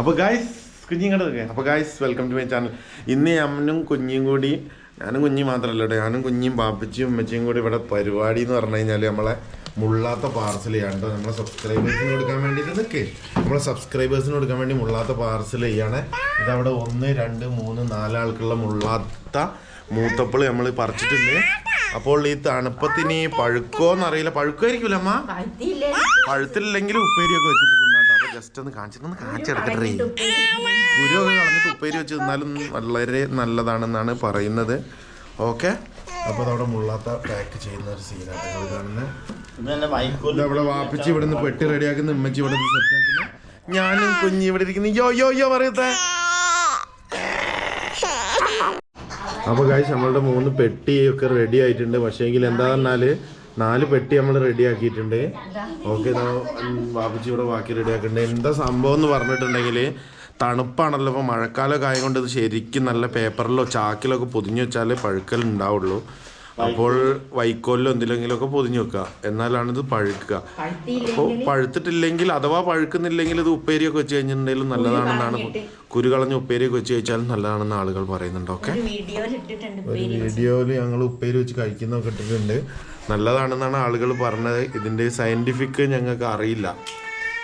അപ്പോൾ ഗായ്സ് കുഞ്ഞിങ്ങടെ അപ്പോൾ guys welcome to my channel ഇന്ന് അമ്മനും കുഞ്ഞും കൂടി ഞാനും കുഞ്ഞും മാത്രമല്ല കേട്ടോ ഞാനും കുഞ്ഞും പാപ്പച്ചിയും ഉമ്മച്ചിയും കൂടി ഇവിടെ പരിപാടി എന്ന് പറഞ്ഞു കഴിഞ്ഞാൽ നമ്മളെ മുള്ളാത്ത പാർസൽ ചെയ്യാണ് നമ്മളെ സബ്സ്ക്രൈബേഴ്സിന് കൊടുക്കാൻ വേണ്ടിയിട്ട് നിൽക്കേ നമ്മളെ സബ്സ്ക്രൈബേഴ്സിന് കൊടുക്കാൻ വേണ്ടി മുള്ളാത്ത പാർസൽ ചെയ്യാണ്. ഇതവിടെ ഒന്ന് രണ്ട് മൂന്ന് നാലാൾക്കുള്ള മുള്ളാത്ത മൂത്തപ്പിൾ നമ്മൾ പറിച്ചിട്ടുണ്ട്. അപ്പോൾ ഈ തണുപ്പത്തിന് പഴുക്കോന്നറിയില്ല പഴുക്കുമായിരിക്കില്ല അമ്മ? പഴുത്തില്ലെങ്കിൽ ഉപ്പേരിയൊക്കെ വെച്ചിട്ട് തിന്നാട്ടോ അപ്പൊ ജസ്റ്റ് ഒന്ന് കാണിച്ചിട്ടൊന്ന് കാണിച്ചെടുക്കട്ടേ. കാണിച്ചെടുക്കട്ടെ ഒക്കെ കുരുവൊക്കെ കളഞ്ഞിട്ട് ഉപ്പേരി വെച്ച് തിന്നാലും വളരെ നല്ലതാണെന്നാണ് പറയുന്നത്. ഓക്കെ? അപ്പോൾ അവിടെ മുള്ളാത്ത പാക്ക് ചെയ്യുന്ന ഒരു സീനാണ് കാണുന്നത് അവിടെ വാപ്പിച്ച് ഇവിടെ നിന്ന് പെട്ടി റെഡിയാക്കുന്ന ഉമ്മച്ചി ഇവിടെ നിന്ന് സെറ്റ് ആക്കുന്നു. ഞാനും കുഞ്ഞി ഇവിടെ ഇരിക്കുന്നു. യോ യോ യോ പറയത്തെ അപ്പോൾ കാഴ്ച നമ്മളുടെ മൂന്ന് പെട്ടിയൊക്കെ റെഡി ആയിട്ടുണ്ട്. പക്ഷേ എങ്കിൽ എന്താ പറഞ്ഞാൽ നാല് പെട്ടി നമ്മൾ റെഡി ആക്കിയിട്ടുണ്ട് ഓക്കെ ബാബുജി ഇവിടെ ബാക്കി റെഡി ആക്കിയിട്ടുണ്ട് എന്താ സംഭവം എന്ന് പറഞ്ഞിട്ടുണ്ടെങ്കിൽ തണുപ്പാണല്ലോ ഇപ്പോൾ മഴക്കാലമൊക്കെ ആയതുകൊണ്ട് ഇത് ശരിക്കും നല്ല പേപ്പറിലോ ചാക്കിലോ ഒക്കെ പൊതിഞ്ഞു വെച്ചാലേ പഴുക്കൽ ഉണ്ടാവുള്ളൂ അപ്പോൾ വൈക്കോലിലോ എന്തിലെങ്കിലുമൊക്കെ പൊതിഞ്ഞു വെക്കുക. എന്നാലാണ് ഇത് പഴുക്കുക? അപ്പോൾ പഴുത്തിട്ടില്ലെങ്കിൽ അഥവാ പഴുക്കുന്നില്ലെങ്കിൽ ഇത് ഉപ്പേരിയൊക്കെ വെച്ച് കഴിഞ്ഞിട്ടുണ്ടെങ്കിലും നല്ലതാണെന്നാണ് കുരു കളഞ്ഞ ഉപ്പേരിയൊക്കെ വെച്ച് കഴിച്ചാലും നല്ലതാണെന്ന് ആളുകൾ പറയുന്നുണ്ട്. ഓക്കെ? ഒരു വീഡിയോയിൽ ഇട്ടിട്ടുണ്ട് വീഡിയോയിൽ ഞങ്ങൾ ഉപ്പേരി വെച്ച് കഴിക്കുന്നൊക്കെ ഇട്ടിട്ടുണ്ട്. നല്ലതാണെന്നാണ് ആളുകൾ പറഞ്ഞത്. ഇതിന്റെ സയന്റിഫിക് ഞങ്ങൾക്ക് അറിയില്ല.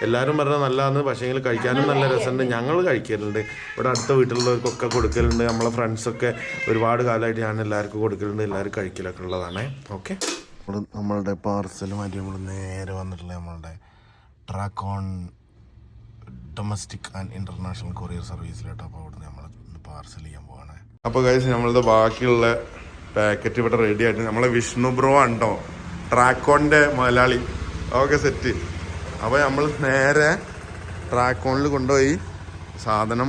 എല്ലാവരും പറഞ്ഞാൽ നല്ലതാണ് പക്ഷേങ്കിൽ കഴിക്കാനും നല്ല രസമുണ്ട്. ഞങ്ങൾ കഴിക്കലുണ്ട്. ഇവിടെ അടുത്ത വീട്ടിലുള്ളവർക്കൊക്കെ കൊടുക്കലുണ്ട്. നമ്മളെ ഫ്രണ്ട്സൊക്കെ ഒരുപാട് കാലമായിട്ട് ഞാൻ എല്ലാവർക്കും കൊടുക്കലുണ്ട്. എല്ലാവരും കഴിക്കലൊക്കെ ഉള്ളതാണ്. ഓക്കെ. നമ്മളുടെ പാർസലുമായിട്ട് നമ്മൾ നേരെ വന്നിട്ടുള്ള നമ്മളുടെ Trackon domestic and international courier സർവീസിലോട്ട് അപ്പോൾ അവിടെ നമ്മൾ പാർസൽ ചെയ്യാൻ പോവാണ്. അപ്പോൾ കഴിച്ച് നമ്മളുടെ ബാക്കിയുള്ള പാക്കറ്റ് ഇവിടെ റെഡി ആയിട്ട് നമ്മളെ വിഷ്ണു ബ്രോ ഉണ്ടോ ട്രാക്കോണിന്റെ മലയാളി. ഓക്കെ സെറ്റ് അപ്പോൾ നമ്മൾ നേരെ ട്രാക്കോണിൽ കൊണ്ടുപോയി സാധനം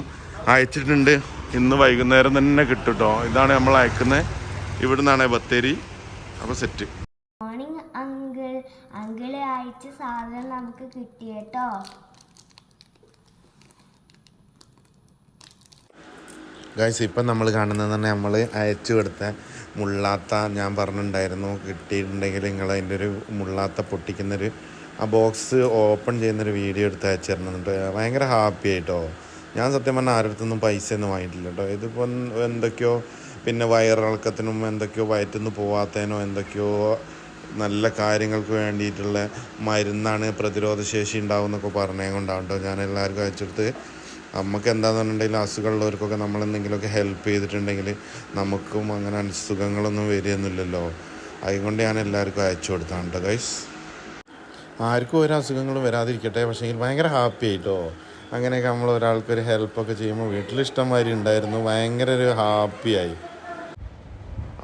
അയച്ചിട്ടുണ്ട്. ഇന്ന് വൈകുന്നേരം തന്നെ കിട്ടും കേട്ടോ ഇതാണ് നമ്മൾ അയക്കുന്നത്. ഇവിടെ നിന്നാണ് ബത്തേരി അപ്പോൾ സെറ്റ് മോർണിംഗ് അങ്കിൾ അങ്കിളെ അയച്ച സാധനം നമുക്ക് കിട്ടി കേട്ടോ. ഗൈസ് ഇപ്പം നമ്മൾ കാണുന്നത് തന്നെ നമ്മൾ അയച്ചു കൊടുത്ത മുള്ളാത്ത ഞാൻ പറഞ്ഞിട്ടുണ്ടായിരുന്നു. കിട്ടിയിട്ടുണ്ടെങ്കിൽ നിങ്ങൾ അതിന്റെ ഒരു മുള്ളാത്ത പൊട്ടിക്കുന്നൊരു ആ ബോക്സ് ഓപ്പൺ ചെയ്യുന്നൊരു വീഡിയോ എടുത്ത് അയച്ചു കേട്ടോ ഭയങ്കര ഹാപ്പി ആയിട്ടോ. ഞാൻ സത്യം പറഞ്ഞാൽ ആരുടെ പൈസ ഒന്നും വാങ്ങിയിട്ടില്ല കേട്ടോ ഇതിപ്പോൾ എന്തൊക്കെയോ പിന്നെ വയറിളക്കത്തിനും എന്തൊക്കെയോ വയറ്റുനിന്ന് പോവാത്തതിനോ എന്തൊക്കെയോ നല്ല കാര്യങ്ങൾക്ക് വേണ്ടിയിട്ടുള്ള മരുന്നാണ് പ്രതിരോധ ശേഷി ഉണ്ടാവും എന്നൊക്കെ പറഞ്ഞത് കൊണ്ടാണ് കേട്ടോ ഞാൻ എല്ലാവർക്കും അയച്ചെടുത്ത് നമുക്ക് എന്താന്ന് എന്താണെന്നുണ്ടെങ്കിൽ അസുഖമുള്ളവർക്കൊക്കെ നമ്മൾ എന്തെങ്കിലുമൊക്കെ ഹെൽപ്പ് ചെയ്തിട്ടുണ്ടെങ്കിൽ നമുക്കും അങ്ങനെ അസുഖങ്ങളൊന്നും വരികയൊന്നുമില്ലല്ലോ. അതുകൊണ്ട് ഞാൻ എല്ലാവർക്കും അയച്ചു കൊടുത്താണ് കേട്ടോ ഗൈസ് ആർക്കും ഒരു അസുഖങ്ങളും വരാതിരിക്കട്ടെ പക്ഷേ ഭയങ്കര ഹാപ്പി ആയിട്ടോ? അങ്ങനെയൊക്കെ നമ്മൾ ഒരാൾക്കൊരു ഹെൽപ്പൊക്കെ ചെയ്യുമ്പോൾ വീട്ടിൽ ഇഷ്ടംമാതിരി ഉണ്ടായിരുന്നു ഭയങ്കര ഒരു ഹാപ്പിയായി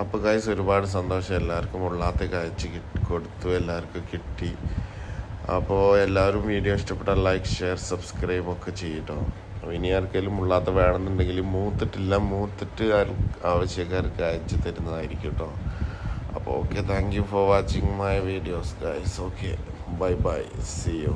അപ്പോൾ കായ്സ് ഒരുപാട് സന്തോഷം. എല്ലാവർക്കും ഉള്ളാത്തൊക്കെ അയച്ച് കൊടുത്തു എല്ലാവർക്കും കിട്ടി. അപ്പോൾ എല്ലാവരും വീഡിയോ ഇഷ്ടപ്പെട്ടാൽ ലൈക്ക് ഷെയർ സബ്സ്ക്രൈബ് ഒക്കെ ചെയ്യട്ടോ. ഇനി ആർക്കെങ്കിലും ഉള്ളാത്ത വേണമെന്നുണ്ടെങ്കിൽ മൂത്തിട്ടില്ല മൂത്തിട്ട് ആവശ്യക്കാർക്ക് അയച്ചു തരുന്നതായിരിക്കും കേട്ടോ. അപ്പോൾ okay thank you for watching my videos guys okay 拜拜 see you